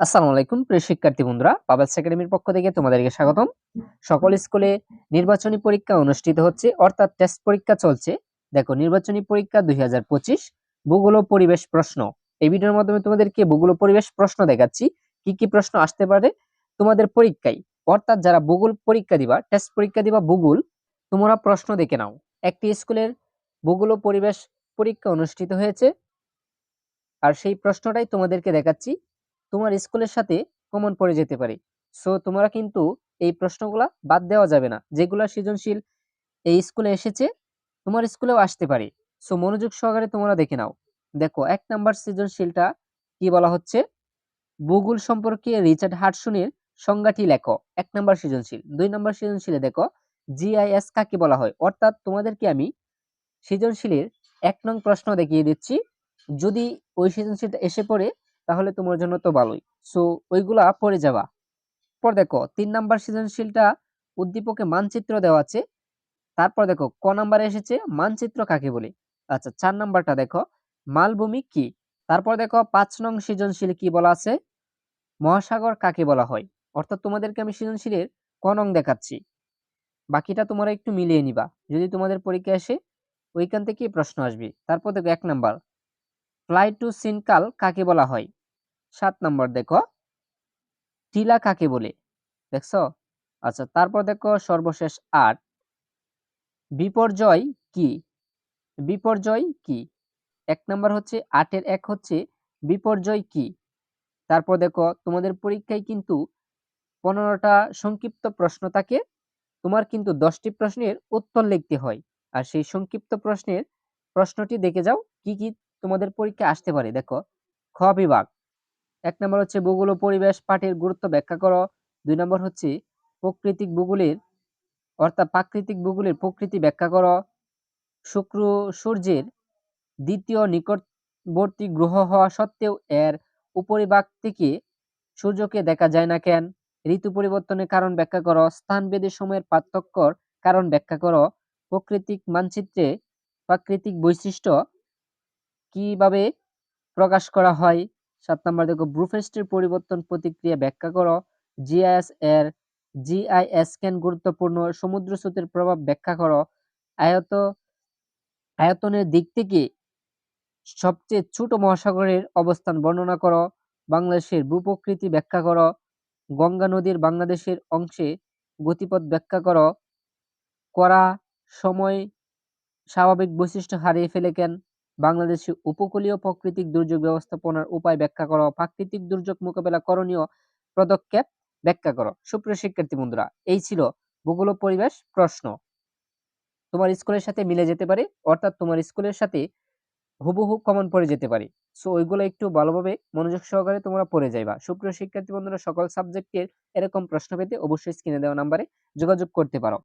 আসসালামু আলাইকুম, প্রিয় শিক্ষার্থী বন্ধুরা। পাবেলস একাডেমির পক্ষ থেকে তোমাদেরকে স্বাগতম। সকল স্কুলে নির্বাচনী পরীক্ষা অনুষ্ঠিত হচ্ছে, অর্থাৎ টেস্ট পরীক্ষা চলছে। দেখো, নির্বাচনী পরীক্ষা দুই হাজার পঁচিশ, ভূগোল ও পরিবেশ প্রশ্ন। এই ভিডিওর মাধ্যমে তোমাদেরকে ভূগোল ও পরিবেশ প্রশ্ন দেখাচ্ছি। কি কি প্রশ্ন আসতে পারে তোমাদের পরীক্ষায়? অর্থাৎ যারা ভূগোল পরীক্ষা দিবা টেস্ট পরীক্ষা দিবা ভূগোল, তোমরা প্রশ্ন দেখে নাও। একটি স্কুলের ভূগোল ও পরিবেশ পরীক্ষা অনুষ্ঠিত হয়েছে। আর সেই প্রশ্নটাই তোমাদেরকে দেখাচ্ছি। তোমার স্কুলের সাথে কমন পড়ে যেতে পারে। সো তোমরা কিন্তু এই প্রশ্নগুলা বাদ দেওয়া যাবে না। যেগুলা সৃজনশীল এই স্কুলে এসেছে, তোমার স্কুলেও আসতে পারে। সো মনোযোগ সহকারে তোমরা দেখে নাও। দেখো, এক নাম্বার সৃজনশীলটা কি বলা হচ্ছে? ভূগোল সম্পর্কে রিচার্ড হার্টসনের সংজ্ঞাটি লেখো? এক নাম্বার সৃজনশীল। দুই নাম্বার সৃজনশীলে দেখো, জিআইএস কাকে বলা হয়? অর্থাৎ তোমাদেরকে আমি সৃজনশীলের এক নং প্রশ্ন দেখিয়ে দিচ্ছি। যদি ওই সৃজনশীলটা এসে পড়ে তাহলে তোমার জন্য তো ভালোই। সো ওইগুলা পড়ে যাবা। পর দেখো, তিন নাম্বার সৃজনশীলটা উদ্দীপকে মানচিত্র দেওয়া আছে। তারপর দেখো, ক নাম্বারে এসেছে, মানচিত্র কাকে বলে? আচ্ছা চার নাম্বারটা দেখো, মালভূমি কি? তারপর দেখো, পাঁচ নং সৃজনশীল কি বলা আছে? মহাসাগর কাকে বলা হয়? অর্থাৎ তোমাদেরকে আমি সৃজনশীলের ক নং দেখাচ্ছি। বাকিটা তোমরা একটু মিলিয়ে নিবা। যদি তোমাদের পরীক্ষা আসে, ওইখান থেকে প্রশ্ন আসবে। তারপর দেখো, এক নাম্বার। ফ্লাই টু সিনকাল কাকে বলা হয়? সাত নম্বর দেখো। টিলা কাকে বলে? দেখছ? আচ্ছা তারপর দেখো সর্বশেষ আট। বিপর্যয় কি? বিপর্যয় কি? এক নম্বর হচ্ছে, আটের এক হচ্ছে বিপর্যয় কি? তারপর দেখো, তোমাদের পরীক্ষায় কিন্তু পনেরোটা সংক্ষিপ্ত প্রশ্ন থাকে। তোমার কিন্তু দশটি প্রশ্নের উত্তর লিখতে হয়। আর সেই সংক্ষিপ্ত প্রশ্নের প্রশ্নটি দেখে যাও, কি কি তোমাদের পরীক্ষা আসতে পারে। দেখো, খ বিভাগ। এক নম্বর হচ্ছে ভূগোল ও পরিবেশ পাঠের গুরুত্ব ব্যাখ্যা করো। দুই নম্বর হচ্ছে প্রকৃতিক ভূগোলের, অর্থাৎ প্রাকৃতিক ভূগোলের প্রকৃতি ব্যাখ্যা করো। শুক্র সূর্যের দ্বিতীয় নিকটবর্তী গ্রহ হওয়া সত্ত্বেও এর উপরিভাগ থেকে সূর্যকে দেখা যায় না কেন? ঋতু পরিবর্তনের কারণ ব্যাখ্যা করো স্থানভেদে সময়ের পার্থক্যর কারণ ব্যাখ্যা করো। প্রকৃতিক মানচিত্রে প্রাকৃতিক বৈশিষ্ট্য কীভাবে প্রকাশ করা হয়? সাত নম্বর দেখো ব্রুফেস্টের পরিবর্তন প্রতিক্রিয়া ব্যাখ্যা করো। জিআইএস এর জিআইএস কেন গুরুত্বপূর্ণ সমুদ্র স্রোতের প্রভাব ব্যাখ্যা করো। আয়ত, আয়তনের দিক থেকে সবচেয়ে ছোট মহাসাগরের অবস্থান বর্ণনা করো। বাংলাদেশের ভূপ্রকৃতি ব্যাখ্যা করো। গঙ্গা নদীর বাংলাদেশের অংশে গতিপথ ব্যাখ্যা করো। করা সময় স্বাভাবিক বৈশিষ্ট্য হারিয়ে ফেলে কেন? বাংলাদেশে উপকূলীয় প্রাকৃতিক দুর্যোগ ব্যবস্থাপনার উপায় ব্যাখ্যা করো, প্রাকৃতিক দুর্যোগ মোকাবেলা করণীয় পদক্ষেপ ব্যাখ্যা করো। সুপ্রিয় শিক্ষার্থী বন্ধুরা, এই ছিল ভূগোল পরিবেশ প্রশ্ন। তোমার স্কুলের সাথে মিলে যেতে পারে, অর্থাৎ তোমার স্কুলের সাথে হুবহু কমন পড়ে যেতে পারে। সো ওইগুলো একটু ভালোভাবে মনোযোগ সহকারে তোমরা পড়ে যাইবা। সুপ্রিয় শিক্ষার্থী বন্ধুরা, সকল সাবজেক্টের এরকম প্রশ্ন পেতে অবশ্যই স্ক্রিনে দেওয়া নাম্বারে যোগাযোগ করতে পারো।